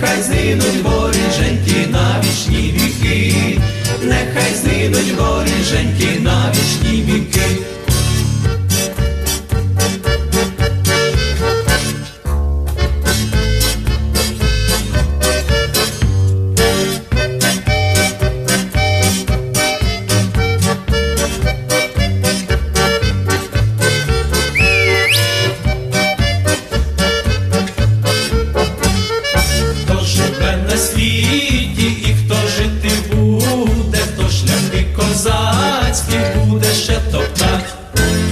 нехай згинуть воріженьки на вічні віки, нехай згинуть боріженьки. Козацькі буде ще топтать,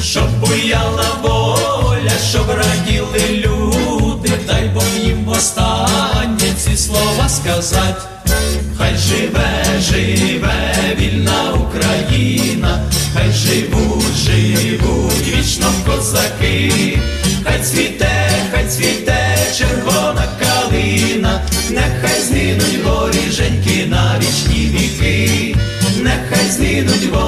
щоб буяла воля, щоб раділи люди, дай Бог їм останнє ці слова сказать. Хай живе, живе вільна Україна, хай живуть, живуть вічно козаки, хай цвіте, хай цвіте червона калина, нехай згинуть воріженьки на вічні віки, нехай згинуть воріженьки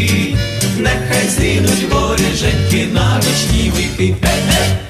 вічні зрінуть нехай згинуть воріженьки на вічні віки. Е,